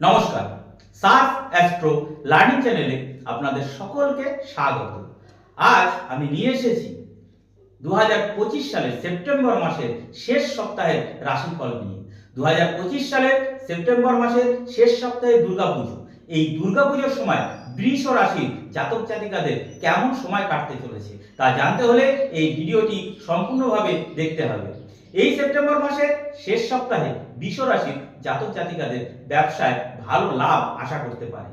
নমস্কার। Surf astro learning চ্যানেলে আপনাদের সকলকে স্বাগত। আজ আমি নিয়ে এসেছি দু হাজার পঁচিশ সালের সেপ্টেম্বর মাসের শেষ সপ্তাহের রাশিফল নিয়ে। দু হাজার পঁচিশ সালের সেপ্টেম্বর মাসের শেষ সপ্তাহে দুর্গাপুজো। এই দুর্গাপুজোর সময় বৃষ রাশি জাতক জাতিকাদের কেমন সময় কাটতে চলেছে তা জানতে হলে এই ভিডিওটি সম্পূর্ণভাবে দেখতে হবে। এই সেপ্টেম্বর মাসের শেষ সপ্তাহে বৃষ রাশির জাতক জাতিকাদের ব্যবসায় ভালো লাভ আশা করতে পারে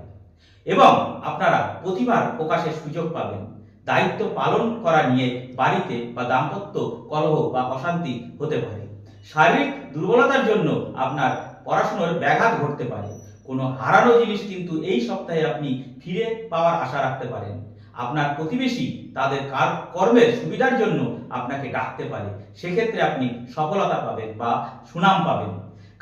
এবং আপনারা প্রতিবার প্রকাশের সুযোগ পাবেন। দায়িত্ব পালন করা নিয়ে বাড়িতে বা দাম্পত্য কলহ বা অশান্তি হতে পারে। শারীরিক দুর্বলতার জন্য আপনার পড়াশোনার ব্যাঘাত ঘটতে পারে। কোনো হারানো জিনিস কিন্তু এই সপ্তাহে আপনি ফিরে পাওয়ার আশা রাখতে পারেন। আপনার প্রতিবেশী তাদের কার কর্মের সুবিধার জন্য আপনাকে ডাকতে পারে। সেক্ষেত্রে আপনি সফলতা পাবেন বা সুনাম পাবেন।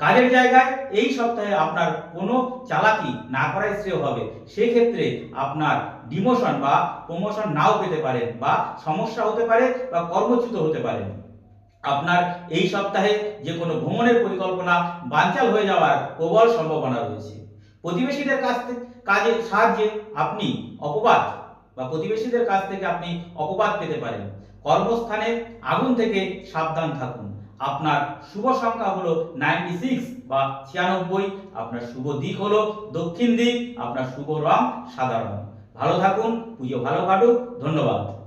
কাজের জায়গায় এই সপ্তাহে আপনার কোনো চালাকি না করাই শ্রেয় হবে। সেক্ষেত্রে আপনার ডিমোশন বা প্রমোশন নাও পেতে পারেন বা সমস্যা হতে পারে বা কর্মচ্যুত হতে পারেন আপনার এই সপ্তাহে যে কোনো ভ্রমণের পরিকল্পনা বানচাল হয়ে যাওয়ার প্রবল সম্ভাবনা রয়েছে। প্রতিবেশীদের কাছ থেকে কাজের সাহায্যে আপনি অপবাদ বা প্রতিবেশীদের কাছ থেকে আপনি অপবাদ পেতে পারেন। কর্মস্থানে আগুন থেকে সাবধান থাকুন। আপনার শুভ সংখ্যা হলো নাইনটি সিক্স বা ছিয়ানব্বই। আপনার শুভ দিক হলো দক্ষিণ দিক। আপনার শুভ রং সাদা রং ভালো থাকুন, পুজো ভালো কাটুক। ধন্যবাদ।